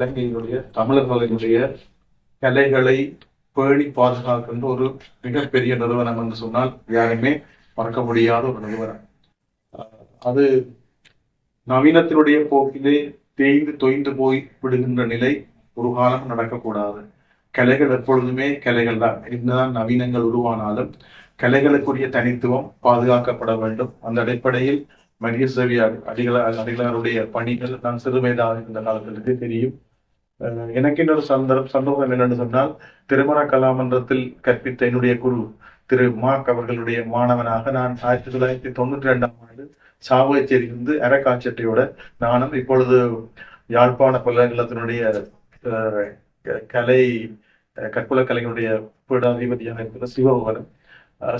இலங்கையினுடைய தமிழர்களினுடைய கலைகளை பேணி பாதுகாக்கின்ற ஒரு மிகப்பெரிய நிறுவனம் என்று சொன்னால் யாருமே மறக்க முடியாத ஒரு நிறுவனம். அது நவீனத்தினுடைய போக்கிலே தேய்ந்து தொய்ந்து போய் விடுகின்ற நிலை ஒரு காலம் நடக்கக்கூடாது. கலைகள் எப்பொழுதுமே கலைகள் தான். என்னதான் நவீனங்கள் உருவானாலும் கலைகளுக்குரிய தனித்துவம் பாதுகாக்கப்பட வேண்டும். அந்த அடிப்படையில் மரிய அடிகளார் அடிகளாருடைய பணிகள் நான் சிறுவயதாக இருந்த காலத்திற்கு தெரியும். எனக்கு இன்னொரு சந்தர்ப்ப சந்தோகம் என்னென்னு சொன்னால் திருமண கலாமன்றத்தில் கற்பித்த என்னுடைய குரு திரு மாக் அவர்களுடைய மாணவனாக நான் ஆயிரத்தி தொள்ளாயிரத்தி தொண்ணூற்றி ரெண்டாம் ஆண்டு சாவகச்சேரியிலிருந்து அறக்காட்சட்டையோட நானும் இப்பொழுது யாழ்ப்பாண பல்கலைக்கழகத்தினுடைய அஹ், க- கலை அஹ், கற்புல கலைகளுடைய பீடாதிபதியாக இருக்கிற சிவபவனும்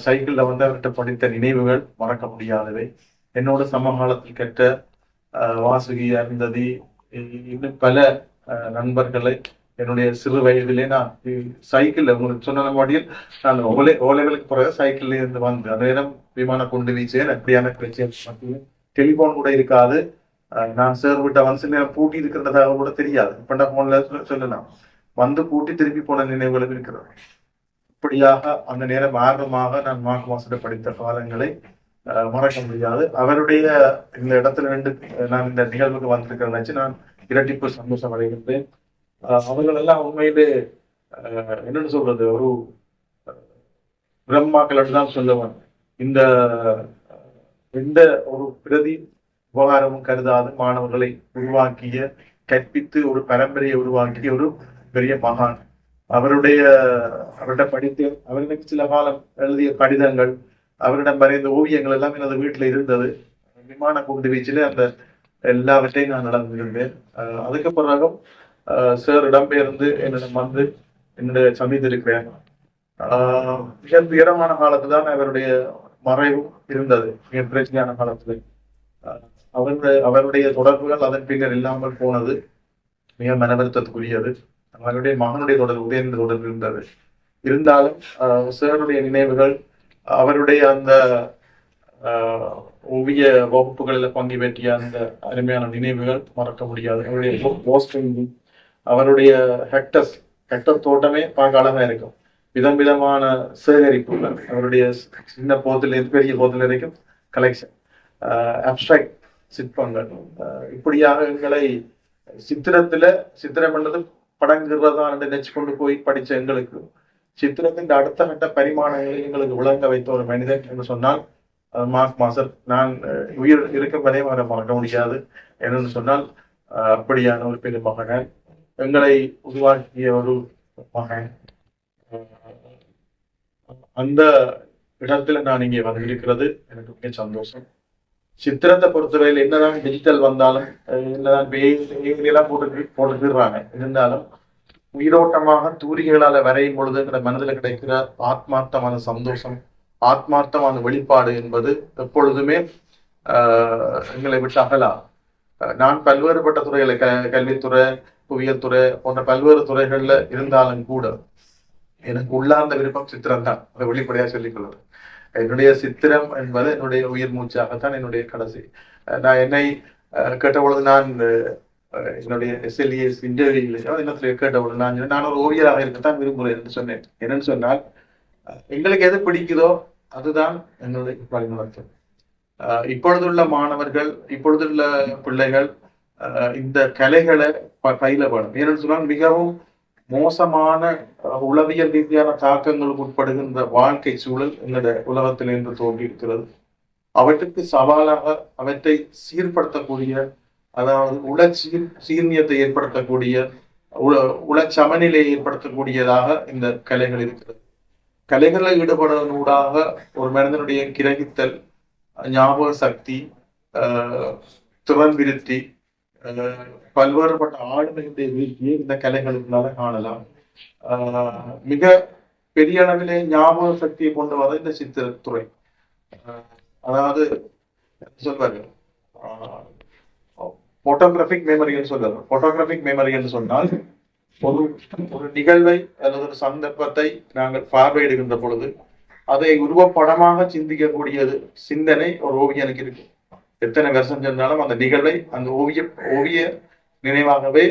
சைக்கிளில் வந்து அவர்கிட்ட படித்த நினைவுகள் மறக்க முடியாதவை. என்னோட சமகாலத்தில் கற்ற அஹ், வாசுகி அருந்ததி இன்னும் பல நண்பர்களை என்னுடைய சிறு வயதிலே நான் சைக்கிள் உங்களுக்கு சொன்ன மாதிரியில் நான் ஓலை ஓலைகளுக்கு பிறகு சைக்கிள்ல இருந்து வந்து அந்த நேரம் விமான குண்டு வீச்சேன் அப்படியான பிரச்சனை டெலிபோன் கூட இருக்காது. நான் சேர் விட்ட வந்து சில நேரம் பூட்டி இருக்கிறதாக கூட தெரியாது. இப்ப போன்ல சொல்லலாம். வந்து பூட்டி திருப்பி போன நினைவுகளும் இருக்கிறது. இப்படியாக அந்த நேரம் ஆர்வமாக நான் மார்க் மாசத்தை படித்த காலங்களை மறக்க முடியாது. அவருடைய இந்த இடத்துல ரெண்டு நான் இந்த நிகழ்வுக்கு வந்திருக்கிறேன் நினைச்சு நான் இரட்டிப்பு சந்தோஷம் அடைகின்றேன். அஹ், அவர்கள் எல்லாம் உண்மையிலே அஹ், என்னன்னு சொல்றது? ஒரு பிரம்மாக்கள் தான் சொல்லுவேன் இந்த எந்த ஒரு பிரதி உபகாரமும் கருதாத மாணவர்களை உருவாக்கிய கற்பித்து ஒரு பரம்பரையை உருவாக்கிய ஒரு பெரிய மகான். அவருடைய அவருடைய படித்து அவருக்கு சில காலம் எழுதிய கடிதங்கள் அவரிடம் வரைந்த ஓவியங்கள் எல்லாம் எனது வீட்டில் இருந்தது. விமான குண்டு வீச்சில் அந்த எல்லாவற்றையும் நான் நடந்திருந்தேன். அதுக்கு பிறகும் சார் இடம்பெயர்ந்து என்னிடம் வந்து என்னுடைய சந்தித்திருக்கிறேன் ஆஹ் மிக துயரமான காலத்துல தான் அவருடைய மறைவும் இருந்தது. மிக பிரச்சனையான காலத்துல. அவருடைய அவருடைய தொடர்புகள் அதன் பின்னர் இல்லாமல் போனது. மிக மனவருத்தத்துக்குரியது. அவருடைய மகனுடைய தொடர்பு உதயந்த தொடர்பு இருந்தது. இருந்தாலும் சேருடைய நினைவுகள் அவருடைய அந்த ஓவிய வகுப்புகளில் பங்கு பெற்றிய அந்த அருமையான நினைவுகள் மறக்க முடியாது. அவருடைய போஸ்ட் அவருடைய ஹெக்டஸ் ஹெக்டர் தோட்டமே பார்க்க அழகா இருக்கும். விதம் விதமான சேகரிப்புகள் அவருடைய சின்ன போதிலிருந்து பெரிய போதில் வரைக்கும் கலெக்ஷன் அப்டிராக்ட் சிற்பங்கள். இப்படியாக எங்களை சித்திரத்துல சித்திரம் பண்ணது படங்குறதா நினைச்சு கொண்டு போய் படிச்ச எங்களுக்கு சித்திரத்தின் அடுத்த கட்ட பரிமாணங்களை எங்களுக்கு விளங்க வைத்த ஒரு மனிதன் என்று சொன்னால் மார்க் மாசர் நான் உயிர் இருக்கும் வரை அவரை மறக்க முடியாது என்னன்னு சொன்னால் அப்படியான ஒரு பெரிய மகன் எங்களை உருவாக்கிய ஒரு மகன். அந்த இடத்துல நான் இங்கே வந்திருக்கிறது. எனக்கு மிக சந்தோஷம். சித்திரத்தை பொறுத்தவரையில் என்னதான் டிஜிட்டல் வந்தாலும் என்னதான் எல்லாம் போட்டு போட்டுக்கிறாங்க இருந்தாலும் உயிரோட்டமாக தூரிகைகளால வரையும் பொழுது மனதில் கிடைக்கிற ஆத்மார்த்தமான சந்தோஷம் ஆத்மார்த்தமான வெளிப்பாடு என்பது எப்பொழுதுமே ஆஹ், எங்களை விட்டு அகலா. நான் பல்வேறுபட்ட துறைகளை க கல்வித்துறை புவியியல் துறை போன்ற பல்வேறு துறைகள்ல இருந்தாலும் கூட எனக்கு உள்ளார்ந்த விருப்பம் சித்திரம் தான். அதை வெளிப்படையா சொல்லிக் என்னுடைய சித்திரம் என்பது என்னுடைய உயிர் மூச்சாகத்தான் என்னுடைய கடைசி. அஹ், நான் என்னை அஹ், கேட்ட பொழுது நான் என்னுடைய எஸ்எல்இஎஸ் இன்டர்வியூலையோ இன்னத்துல கேட்ட நான் நான் ஒரு ஓவியராக இருக்கத்தான் விரும்புகிறேன் என்று சொன்னேன். என்னன்னு சொன்னால் எங்களுக்கு எது பிடிக்குதோ அதுதான் என்னுடைய வழிநடத்தல் அஹ், இப்பொழுதுள்ள மாணவர்கள் இப்பொழுதுள்ள பிள்ளைகள் அஹ், இந்த கலைகளை ப- பயில வேணும். ஏன்னு சொன்னால் மிகவும் மோசமான அஹ், உளவியல் ரீதியான தாக்கங்களுக்கு உட்படுகின்ற வாழ்க்கை சூழல் எங்களுடைய உலகத்திலிருந்து தோன்றி இருக்கிறது அவற்றுக்கு சவாலாக அவற்றை சீர்படுத்தக்கூடிய அதாவது உள சீர் சீர்நியத்தை ஏற்படுத்தக்கூடிய உள உள சமநிலையை ஏற்படுத்தக்கூடியதாக இந்த கலைகள் இருக்கிறது. கலைகளில் ஈடுபடுவதனூடாக ஒரு மனிதனுடைய கிரகித்தல் ஞாபக சக்தி திறன் விருத்தி பல்வேறுபட்ட ஆளுமையுடைய வீழ்ச்சியை இந்த கலைகளுக்குனால காணலாம். ஆஹ், மிக பெரிய அளவிலே ஞாபக சக்தியை கொண்டு வர இந்த சித்திரத்துறை அதாவது சொல்வார்கள் போட்டோகிராஃபிக் போட்டோகிராபிக் மெமரின்னு சொல்லலாம் போட்டோகிராபிக் மெமரின்னு சொன்னால் ஒரு ஒரு நிகழ்வை அல்லது ஒரு சந்தர்ப்பத்தை நாங்கள் பார்வையிடுகின்ற பொழுது அதை உருவப்படமாக சிந்திக்கக்கூடியது சிந்தனை ஒரு ஓவியனுக்கு இருக்கு எத்தனை வருஷம் சென்றாலும் அந்த நிகழ்வை அந்த ஓவிய ஓவிய நினைவாகவே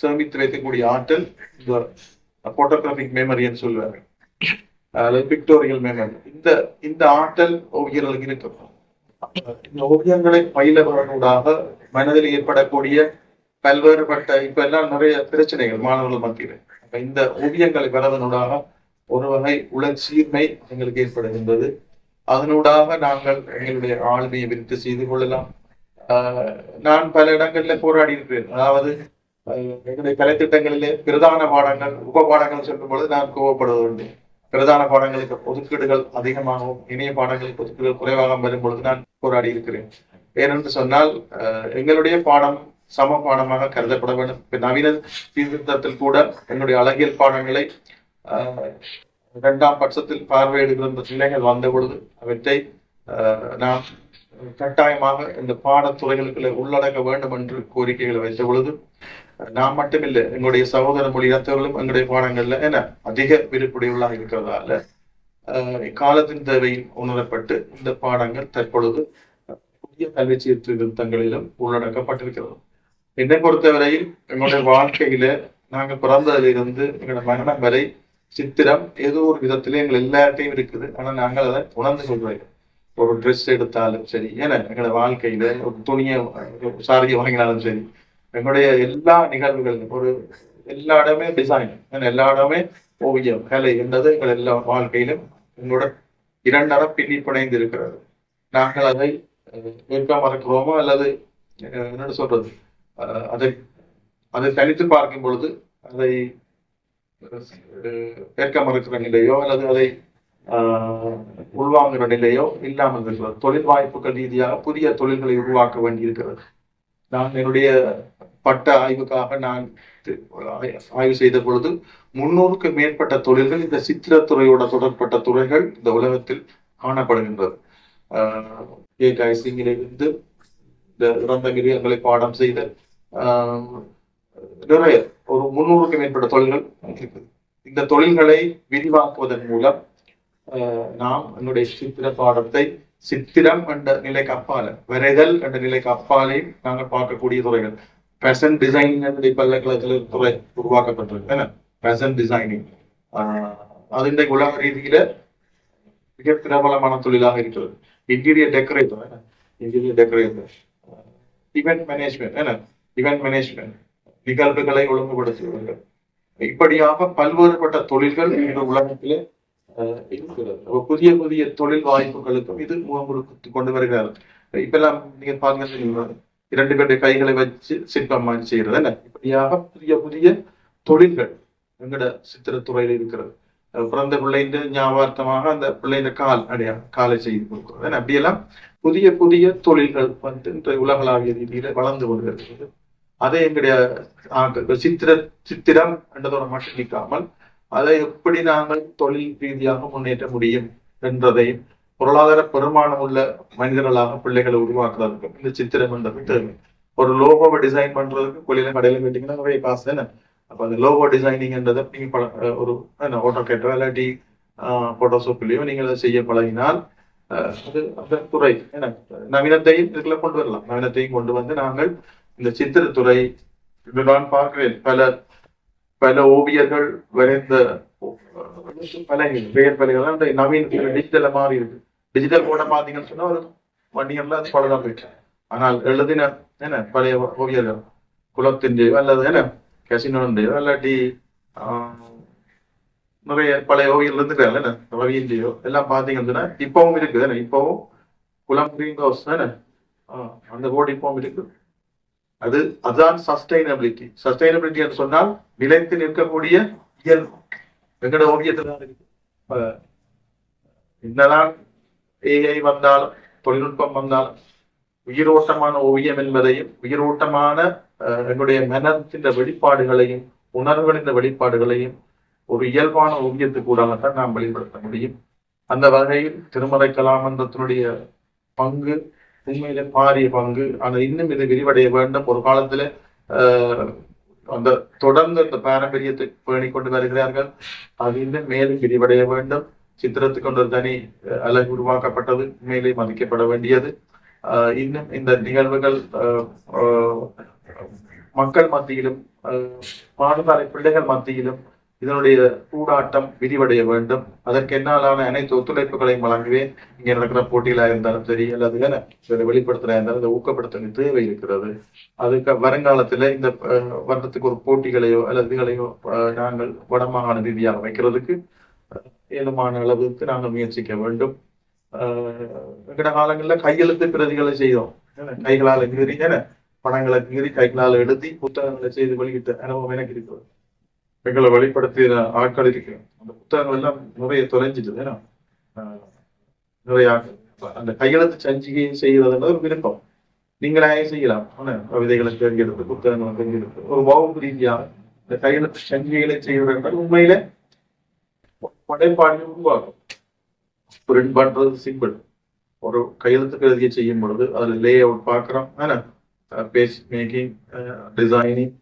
சேமித்து வைக்கக்கூடிய ஆற்றல் இந்த போட்டோகிராபிக் மெமரின்னு சொல்லுவாங்க. அதாவது பிக்டோரியல் மெமரி இந்த இந்த ஆற்றல் ஓவியர்களுக்கு இருக்கும். இந்த ஓவியங்களை பயிலவர்களூடாக மனதில் ஏற்படக்கூடிய பல்வேறுபட்ட இப்ப எல்லாம் நிறைய பிரச்சனைகள் மாணவர்கள் மத்தியில். அப்ப இந்த ஓவியங்களை பெறதனூடாக ஒரு வகை உளச்சீர்மை எங்களுக்கு ஏற்படுகின்றது. அதனூடாக நாங்கள் எங்களுடைய ஆளுமையை விரித்து செய்து கொள்ளலாம். ஆஹ் நான் பல இடங்களில் போராடி இருக்கிறேன் அதாவது எங்களுடைய கலைத்திட்டங்களிலே பிரதான பாடங்கள் உப பாடங்கள் சொல்லும் பொழுது நான் கோவப்படுவது உண்டு பிரதான பாடங்களுக்கு ஒதுக்கீடுகள் அதிகமாகவும் இணைய பாடங்களுக்கு ஒதுக்கீடுகள் குறைவாக வரும் பொழுது நான் போராடி இருக்கிறேன். ஏனென்று சொன்னால் ஆஹ் எங்களுடைய பாடம் சம பாடமாக கருதப்பட வேண்டும். நவீன சீர்திருத்தத்தில் கூட என்னுடைய அழகியல் பாடங்களை இரண்டாம் பட்சத்தில் பார்வையிடுகிற இந்த பிள்ளைகள் வந்த பொழுது அவற்றை நாம் கட்டாயமாக இந்த பாடத்துறைகளுக்குள்ள உள்ளடக்க வேண்டும் என்று கோரிக்கைகளை வைத்த பொழுது நான் மட்டுமில்லை எங்களுடைய சகோதர மொழி இனத்தவர்களும் எங்களுடைய பாடங்கள்ல என்ன அதிக விருப்புடையவர்களாக இருக்கிறதால ஆஹ் காலத்தின் தேவையில் உணரப்பட்டு இந்த பாடங்கள் தற்பொழுது புதிய கல்வி சீர்திருத்தங்களிலும் உள்ளடக்கப்பட்டிருக்கிறது. என்னை பொறுத்தவரையில் எங்களுடைய வாழ்க்கையில நாங்கள் பிறந்ததிலிருந்து எங்களோட மரணம் வரை சித்திரம் ஏதோ ஒரு விதத்திலே எங்கள் எல்லார்ட்டையும் இருக்குது. ஆனா நாங்கள் அதை உணர்ந்து கொள்றோம் ஒரு ட்ரெஸ் எடுத்தாலும் சரி ஏன்னா எங்களோட வாழ்க்கையில ஒரு துணியை சாரியை வாங்கினாலும் சரி எங்களுடைய எல்லா நிகழ்வுகளும் ஒரு எல்லா இடமே டிசைன் ஏன்னா எல்லா இடமே ஓவியம் கலை என்றது எங்கள் எல்லா வாழ்க்கையிலும் எங்களோட இரண்டர பின்னி பிணைந்து இருக்கிறது நாங்கள் அதை ஏற்க மறக்கிறோமோ அல்லது அஹ், சொல்றது அதை அதை தனித்து பார்க்கும் பொழுது அதை ஏற்க மறுக்கிற நிலையோ அல்லது அதை உள்வாங்குகிற நிலையோ இல்லாமல் இருக்கிறது. தொழில் வாய்ப்புகள் ரீதியாக புதிய தொழில்களை உருவாக்க வேண்டியிருக்கிறது. நான் என்னுடைய பட்ட ஆய்வுக்காக நான் ஆய்வு செய்த பொழுது முன்னூறுக்கு மேற்பட்ட தொழில்கள் இந்த சித்திரத்துறையோட தொடர்பட்ட துறைகள் இந்த உலகத்தில் காணப்படுகின்றது. ஆஹ், சிங்கிலிருந்து கைசிங்கிலிருந்து இந்த இறந்த மிருகங்களை பாடம் செய்த ஆஹ், நிறைய ஒரு முன்னூறுக்கு மேற்பட்ட தொழில்கள் இருக்குது இந்த தொழில்களை விரிவாக்குவதன் மூலம் நாம் என்னுடைய சித்திர பாடத்தை சித்திரம் என்ற நிலைக்கு அப்பால வரைதல் என்ற நிலைக்கு அப்பாலையும் நாங்கள் பார்க்கக்கூடிய துறைகள். ஃபேஷன் டிசைன் என்ற பல்கலைக்கழகத்தில் துறை உருவாக்கப்பட்டிருக்கு என்ன? ஃபேஷன் டிசைனிங் அது இன்றைக்கு உலக ரீதியில மிக பிரபலமான தொழிலாக இருக்கிறது. Interior decorator interior decorator event management என்ன? இவெண்ட் மேனேஜ்மெண்ட் நிகழ்வுகளை ஒழுங்குபடுத்துவர்கள் இப்படியாக பல்வேறுபட்ட தொழில்கள் இந்த உலகத்திலே இருக்கிறது அப்ப புதிய புதிய தொழில் வாய்ப்புகளுக்கும் இது முகம் கொடுத்து கொண்டு வருகிறார். இப்பெல்லாம் நீங்க பாருங்க இரண்டு பேருடைய கைகளை வச்சு சிற்பம் மாதிரி செய்யறது என்ன இப்படியாக புதிய புதிய தொழில்கள் எங்கட சித்திரத்துறையில் இருக்கிறது. பிறந்த பிள்ளைன்ற ஞாபகார்த்தமாக அந்த பிள்ளைந்த கால் அடையா காலை செய்து கொடுக்கிறது அப்படியெல்லாம் புதிய புதிய தொழில்கள் வந்து இன்றைய உலகளாவிய ரீதியில வளர்ந்து கொண்டிருக்கிறது. அதை எங்களுடைய சித்திர சித்திரம் என்றதோட மட்டும் நிற்காமல் அதை எப்படி நாங்கள் தொழில் ரீதியாக முன்னேற்ற முடியும் என்றதையும் பொருளாதார பெருமானம் உள்ள மனிதர்களாக பிள்ளைகளை உருவாக்குறதுக்கு இந்த சித்திரம் வந்துட்டு ஒரு லோகோவை டிசைன் பண்றதுக்கு கொள்ளையில கடையில கேட்டீங்கன்னா நிறைய காசு தானே? அப்ப அந்த லோகோ டிசைனிங்ன்றதை நீங்க பழ- ஒரு என்ன ஓட்டோ கேட்டோ இல்லாட்டி போட்டோஷாப்லயோ நீங்கள் அதை செய்ய பழகினால் அது அந்த துறை என்ன நவீனத்தையும் இதுக்குள்ள கொண்டு வரலாம். நவீனத்தையும் கொண்டு வந்து நாங்கள் இந்த சித்திரத்துறை இது நான் பார்க்கிறேன். பல பல ஓவியர்கள் வரைந்த அஹ், பலகைகள் பெயர் பலகைகள். அந்த நவீன டிஜிட்டல மாறி இருக்கு. டிஜிட்டல் போட பாத்தீங்கன்னு சொன்னா ஒரு வண்டிகள்ல அது பலதான் போயிட்டு ஆனால் எழுதின என்ன பழைய ஓவியர்கள் குலத்தின்றையோ அல்லது என்ன கசினோன்றையோ இல்லாட்டி நிறைய பழைய ஓவியர்கள் இருந்துக்கிறாங்க. என்ன ரவியின்றையோ எல்லாம் பாத்தீங்கன்னு சொன்னா இப்பவும் இருக்குது. என்ன இப்பவும் குலம் கிரீன் ஹவுஸ் என்ன அந்த போர்டு இப்பவும் இருக்குது. அது அதுதான் சஸ்டைனபிலிட்டி சஸ்டைனபிலிட்டி என்று சொன்னால் நிலைத்து நிற்கக்கூடிய இயல்பு. எங்கட ஓவியத்துல தான் இருக்கு என்னதான் ஏஐ வந்தாலும் தொழில்நுட்பம் வந்தாலும் உயிரோட்டமான ஓவியம் என்பதையும் உயிரோட்டமான அஹ், எங்களுடைய மனத்தின் வெளிப்பாடுகளையும் உணர்வுகளின் வெளிப்பாடுகளையும் ஒரு இயல்பான ஓவியத்துக்கு கூடாகத்தான் நாம் வெளிப்படுத்த முடியும். அந்த வகையில் திருமலை கலாமன்றத்தினுடைய பங்கு உண்மையில பாரிய பங்கு. ஆனா இன்னும் இது விரிவடைய வேண்டும். ஒரு காலத்துல அந்த தொடர்ந்து அந்த பாரம்பரியத்தை பேணி கொண்டு வருகிறார்கள். அது இன்னும் மேலும் விரிவடைய வேண்டும். சித்திரத்துக்கு ஒரு தனி அஹ், அழகு உருவாக்கப்பட்டது. உண்மையிலே மதிக்கப்பட வேண்டியது. இன்னும் இந்த நிகழ்வுகள் மக்கள் மத்தியிலும் அஹ், பாடசாலை பிள்ளைகள் மத்தியிலும் இதனுடைய சூடாட்டம் விரிவடைய வேண்டும். அதற்கு என்னாலான அனைத்து ஒத்துழைப்புகளையும் வழங்குவேன். இங்க நடக்கிற போட்டிகளா இருந்தாலும் சரி அல்லது என்ன இதை இருந்தாலும் இதை ஊக்கப்படுத்த வேண்டிய தேவை இருக்கிறது. அதுக்கு வருங்காலத்துல இந்த வருடத்துக்கு ஒரு போட்டிகளையோ அல்லது இதுகளையோ நாங்கள் வடமாகாண ரீதியாக வைக்கிறதுக்கு ஏழுமான அளவுக்கு நாங்கள் முயற்சிக்க வேண்டும். கிட காலங்களில் கையெழுத்து பிரதிகளை செய்தோம். கைகளால் கைகளால கீறி என்ன பணங்களை கீறி கைகளால் எழுதி புத்தகங்களை செய்து வெளியிட்ட அனுபவம் எனக்கு இருக்கிறது. எங்களை வழிபடுத்திய ஆட்கள் இருக்கிறோம் அந்த புத்தகங்கள் எல்லாம் நிறைய தொலைஞ்சிது ஏன்னா நிறைய அந்த கையெழுத்து சஞ்சிகை செய்யறதுன்றது ஒரு விருப்பம். நீங்களே செய்யலாம். ஆனா, கவிதைகளை தேர்ந்தெடுத்து புத்தகங்களை தேர்ந்தெடுத்து ஒரு வகுப்பு ரீதியாக இந்த கையெழுத்து சஞ்சிகைகளை செய்வது உண்மையில படைப்பாடு உருவாகும் பிரிண்ட் பண்றது சிம்பிள் ஒரு கையெழுத்து எழுதிய செய்யும் பொழுது அதுல லே அவுட் பார்க்குறோம் பேஜ் மேக்கிங் டிசைனிங்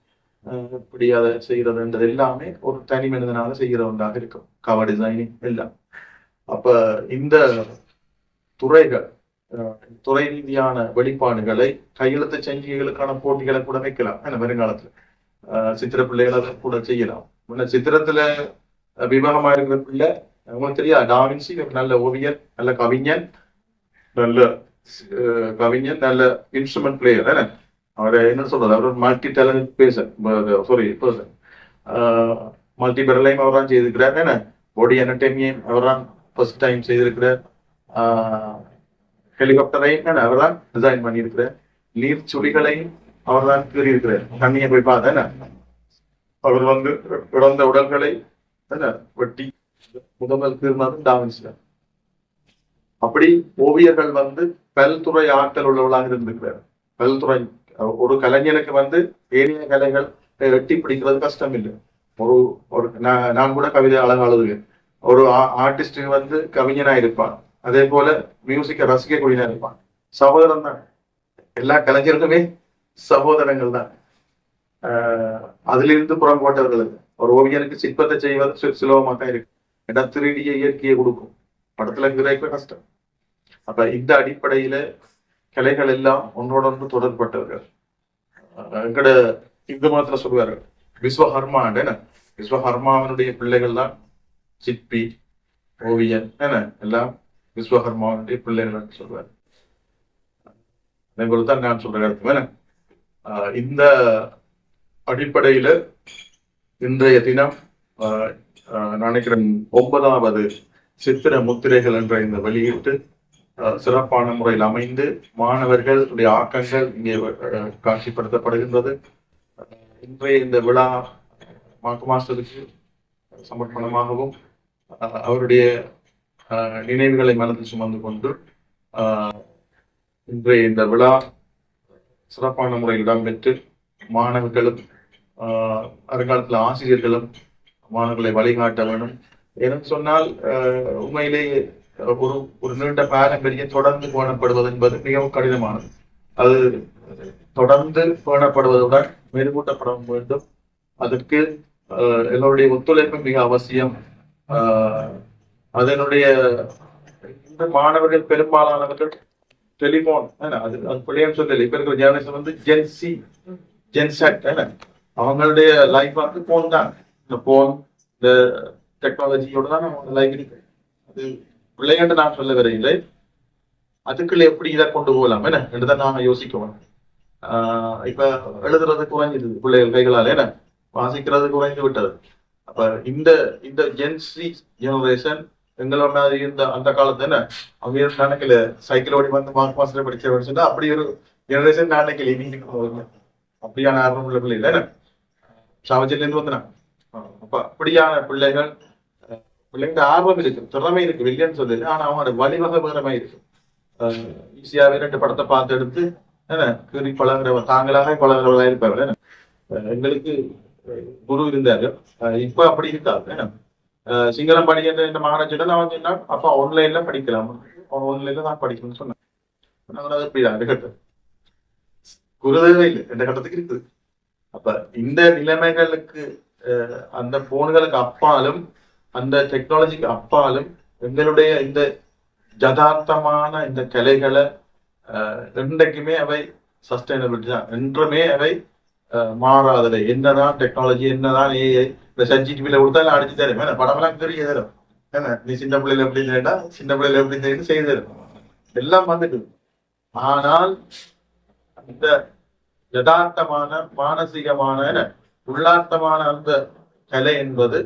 இப்படி அதை செய்யறதுன்றது எல்லாமே ஒரு தனி மனிதனால செய்கிற ஒன்றாக இருக்கும். கவர் டிசைனிங் எல்லாம். அப்ப இந்த துறைகள் துறை ரீதியான வெளிப்பாடுகளை கையெழுத்து செஞ்சிகளுக்கான போட்டிகளை கூட வைக்கலாம். என்ன வருங்காலத்துல சித்திர பிள்ளைகளை கூட செய்யலாம். முன்ன சித்திரத்துல அஹ், விவாகமா இருக்கிற பிள்ளை உங்களுக்கு தெரியாது. டாவின்சி நல்ல ஓவியர் நல்ல கவிஞன் நல்ல கவிஞன் நல்ல இன்ஸ்ட்ருமெண்ட் பிளேயர் என்ன அவர் என்ன சொல்றது அவர் multi talent passion sorry person multi பெரலையும் அவர் தான் செய்திருக்கிறார். என்ன? பாடி என்டர்டைமையும் அவர் தான் ஃபர்ஸ்ட் டைம் செய்திருக்கிறார் ஹெலிகாப்டரையும் என்ன? அவர் தான் டிசைன் பண்ணியிருக்கிறார். நீர் சுழிகளையும் அவர் தான் கூறியிருக்கிறார். தண்ணியை போய் பார்த்தேன் அவர் வந்து இறந்த உடல்களை என்ன? வெட்டி முதல் தீர்மானம் டாவின்சி அப்படி ஓவியர்கள் வந்து பல்துறை ஆற்றல் உள்ளவர்களாக இருந்திருக்கிறார். பல்துறை ஒரு கலைஞனுக்கு வந்து ஏனைய கலைகள் எட்டி பிடிக்கிறது கஷ்டம் இல்லை ஒரு ஒரு நான் நான் கூட கவிதை அழகா அழுதுவேன் ஒரு ஆர்டிஸ்ட் வந்து கவிஞனா இருப்பான். அதே போல மியூசிக்கை ரசிக்கக்கூடியனா இருப்பான் சகோதரன் தான். எல்லா கலைஞர்களுமே சகோதரங்கள் தான். ஆஹ் அதிலிருந்து புறம் போட்டவர்களுக்கு ஒரு ஓவியனுக்கு சிற்பத்தை செய்வது சுலபமாக தான் இருக்கு. ஏன்னா திருடிய இயற்கையை கொடுக்கும். படத்துல இருக்கிற கஷ்டம். அப்ப இந்த அடிப்படையில கலைகள் எல்லாம் ஒன்றோட தொடர்பட்டவர்கள் எங்கட இந்து மதத்துல சொல்லுவாரு. விஸ்வகர்மா என்ன? விஸ்வகர்மாவனுடைய பிள்ளைகள் தான் சிற்பி ஓவியன் என்ன? எல்லாம் விஸ்வகர்மாவனுடைய பிள்ளைகள் சொல்லுவார். அதே தான் நான் சொல்ற கருத்து என்ன? இந்த அடிப்படையில இன்றைய தினம் நினைக்கிறேன் ஒன்பதாவது சித்திர முத்திரைகள் என்ற இந்த வெளியீட்டு சிறப்பான முறையில் அமைந்து மாணவர்களுடைய ஆக்கங்கள் இங்கே காட்சிப்படுத்தப்படுகின்றது. இன்றைய இந்த விழா மாக்கு மாஸ்டருக்கு சமர்ப்பணமாகவும் அவருடைய நினைவுகளை மனதில் சுமந்து கொண்டு இன்றைய இந்த விழா சிறப்பான முறையில் இடம்பெற்று மாணவர்களும் ஆஹ், வருங்காலத்தில் ஆசிரியர்களும் மாணவர்களை வழிகாட்ட வேண்டும். என சொன்னால் உண்மையிலேயே ஒரு ஒரு நீண்ட பாரம்பரியம் தொடர்ந்து பேணப்படுவது என்பது மிகவும் கடினமானது. அது தொடர்ந்து பேணப்படுவதுடன் மெருகூட்டப்பட வேண்டும். அதற்கு ஆஹ், எல்லோருடைய ஒத்துழைப்பு மிக அவசியம். ஆஹ், அதனுடைய இந்த மாணவர்கள் பெரும்பாலானவர்கள் டெலிபோன் அது அது பிள்ளைன்னு சொல்லல இப்ப இருக்கிற ஜெனரேஷன் வந்து ஜென்சி ஜென்செட் அவங்களுடைய லைஃப் வந்து போன் தான் இந்த போன் இந்த டெக்னாலஜியோட தான் அவங்க லைஃப் இருக்கு அது பிள்ளைங்கன்னு நான் சொல்ல வரையில்லை அதுக்குள்ள எப்படி இதை கொண்டு போகலாம்? என்ன? என்றுதான் நாம யோசிக்கணும் ஆஹ் இப்ப எழுதுறது குறைஞ்சது பிள்ளைகள் கைகளால என்ன? வாசிக்கிறது குறைந்து விட்டது. அப்ப இந்த இந்த ஜென்சி ஜெனரேஷன் எங்களோட மாதிரி இருந்த அந்த காலத்துல என்ன? அவங்க நினைக்கல சைக்கிள் ஓடி வந்து மார்க் மாசத்துல படிக்க சொன்னா அப்படி ஒரு ஜெனரேஷன் நான் நினைக்கல இனி அப்படியான ஆர்வம் உள்ள பிள்ளை இல்லை சாவஜில இருந்து வந்தனா அப்ப அப்படியான பிள்ளைகள் அஹ், ஆர்வம் இருக்கு. திறமை இருக்கு. இல்லைன்னு சொல்லல. ஆனா அவங்களோட வழிவகை வேறமே இருக்கு. ஈஸியாவே ரெண்டு படத்தை பார்த்து எடுத்து என்ன கீறி பழகிறவ தாங்களாக பழகிறவர்களா இருப்பார்கள் எங்களுக்கு குரு இருந்தாரு. இப்ப அப்படி இருக்காது. என்ன? அஹ், சிங்களம் படிக்கின்ற இந்த மகாராஜிடம் அவன் சொன்னான் அப்பா ஆன்லைன்ல படிக்கலாம். அவன் ஆன்லைன்ல தான் படிக்கணும்னு சொன்னேன். நாங்கள் அது எப்படி அடுக்கட்டு குருதேவை இல்லை. எந்த கட்டத்துக்கு இருக்குது. அப்ப இந்த நிலைமைகளுக்கு அஹ், அந்த போன்களுக்கு அப்பாலும் அந்த டெக்னாலஜிக்கு அப்பாலும் எங்களுடைய இந்த யதார்த்தமான இந்த கலைகளை அஹ், என்றைக்குமே அவை சஸ்டைனபிலிட்டி தான். என்றுமே அவை அஹ், என்னதான் டெக்னாலஜி என்னதான் ஏஐ இந்த சர்ஜிடிபில கொடுத்தாலும் அடிச்சு தரும் ஏன்னா படமெல்லாம் தெரிய தரும். என்ன நீ சின்ன பிள்ளைல எப்படி தெரியா சின்ன பிள்ளைல எப்படி தெரியும் செய்து தரும். எல்லாம் வந்துட்டு ஆனால் இந்த யதார்த்தமான மானசீகமான உள்ளார்த்தமான அந்த கலை என்பது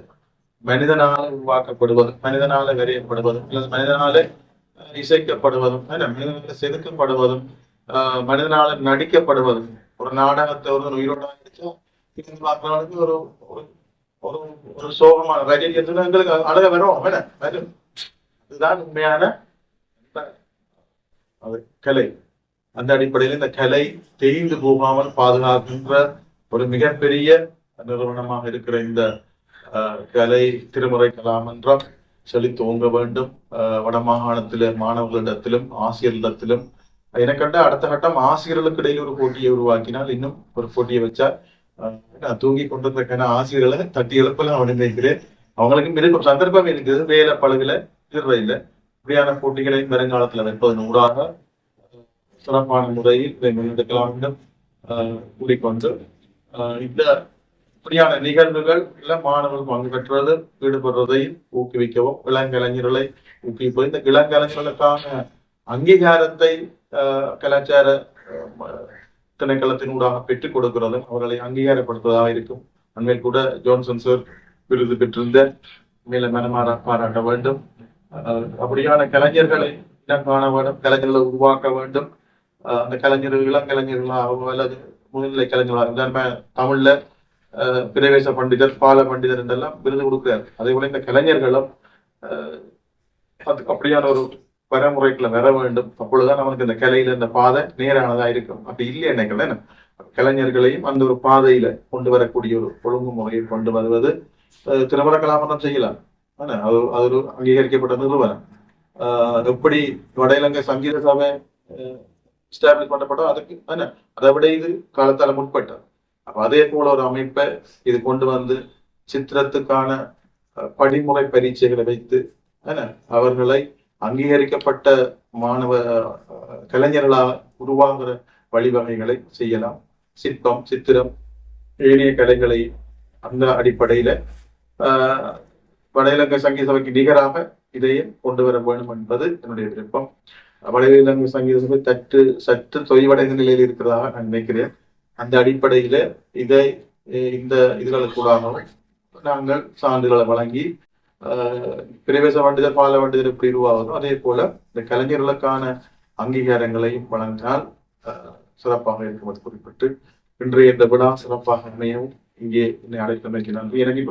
மனிதனால உருவாக்கப்படுவது மனிதனால வெறியப்படுவதும் அல்லது மனிதனால இசைக்கப்படுவதும் மனிதனால செதுக்கப்படுவதும் ஆஹ், மனிதனால நடிக்கப்படுவதும். ஒரு நாடகத்தை ஒரு உயிரோட பார்க்கறவனுக்கு ஒரு ஒரு- ஒரு சோகமான ரஜினி என்று எங்களுக்கு அழக வரும். என்ன வரும். இதுதான் உண்மையான அது கலை. அந்த அடிப்படையில் இந்த கலை தேய்ந்து போகாமல் பாதுகாக்கின்ற ஒரு மிகப்பெரிய நிறுவனமாக இருக்கிற இந்த கலை திருமுறை கலாமன்றம் செழித்தோங்க வேண்டும். அஹ், வடமாகாணத்தில மாணவர்களிடத்திலும் ஆசிரியர்களிடத்திலும். எனக்கு கண்ட அடுத்த கட்டம் ஆசிரியர்களுக்கு இடையில் ஒரு போட்டியை உருவாக்கினால் இன்னும் ஒரு போட்டியை வச்சா நான் தூங்கி கொண்டிருந்தக்கான ஆசிரியர்களை தட்டி எழுப்பலாம் அவன் நினைக்கிறேன் அவங்களுக்கும் இருக்கும் சந்தர்ப்பம் இருக்குது வேலை பழகுல இல்லை இப்படியான போட்டிகளை வருங்காலத்தில் வைப்பது நூறாக சிறப்பான முறையில் இதை முன்னெடுக்கலாம் என்றும் கூறிக்கொண்டு இந்த இப்படியான நிகழ்வுகள் இல்ல மாணவர்கள் பங்கு பெற்றது ஈடுபடுறதையும் ஊக்குவிக்கவும் இளங்கலைஞர்களை ஊக்குவிப்பது இந்த இளங்கலைஞர்களுக்கான அங்கீகாரத்தை ஆஹ், கலாச்சார ஆஹ், திணைக்களத்தினூடாக பெற்றுக் கொடுக்கிறதும் அவர்களை அங்கீகாரப்படுத்துவதாக இருக்கும். அண்மையில் கூட ஜோன்சன் சார் விருது பெற்றிருந்த மேல மனமாற பாராட்ட வேண்டும். ஆஹ், அப்படியான கலைஞர்களை இடம் காண வேண்டும் கலைஞர்களை உருவாக்க வேண்டும். ஆஹ் அந்த கலைஞர்கள் இளங்கலைஞர்களாகவோ அல்லது முன்னிலை கலைஞர்களாக தமிழ்ல பிரவேச பண்டிதர் பால பண்டிதர் என்றெல்லாம் விருது கொடுக்கிறார். அதே போல இந்த கலைஞர்களும் ஆஹ் அப்படியான ஒரு வரைமுறைக்குள்ள வர வேண்டும். அப்பொழுதுதான் நமக்கு இந்த கலையில இந்த பாதை நேரானதா இருக்கும். அப்படி இல்லை நினைக்கிறேன் கலைஞர்களையும் அந்த ஒரு பாதையில கொண்டு வரக்கூடிய ஒரு ஒழுங்குமுறையை கொண்டு வருவது ஆஹ் திருமண கலாமரம் செய்யலாம். அது அது ஒரு அங்கீகரிக்கப்பட்ட நிறுவனம். ஆஹ் எப்படி வட இலங்கை சங்கீத சபை ஸ்டாப்ளிஷ் பண்ணப்பட்டோ அதுக்கு என்ன அதை விட இது காலத்தால முற்பட்டது. அப்ப அதே போல ஒரு அமைப்பை இது கொண்டு வந்து சித்திரத்துக்கான படிமுறை பரீட்சைகளை வைத்து அவர்களை அங்கீகரிக்கப்பட்ட மாணவ கலைஞர்களாக கலைஞர்களா உருவாகிற வழிவகைகளை செய்யலாம். சிற்பம் சித்திரம் ஏனைய கலைகளை அந்த அடிப்படையில ஆஹ், சங்கீத சபைக்கு நிகராக இதையும் கொண்டு வர வேண்டும் என்பது என்னுடைய விருப்பம். வட சங்கீத சபை சற்று சற்று தொய்வடைந்த நிலையில் இருக்கிறதாக நான் நினைக்கிறேன். அந்த அடிப்படையில இதை இந்த இதுகளுக்கூடாகவும் நாங்கள் சான்றுகளை வழங்கி ஆஹ், பிரவேச வண்டிதர் பால வண்டிதர் எப்படி உருவாகுதோ அதே போல இந்த கலைஞர்களுக்கான அங்கீகாரங்களையும் வழங்கினால் சிறப்பாக இருக்கும் அது குறிப்பிட்டு இன்றைய இந்த விழா சிறப்பாக அமையவும் இங்கே என்னை அழைத்தமைக்கு நன்றி. எனக்கு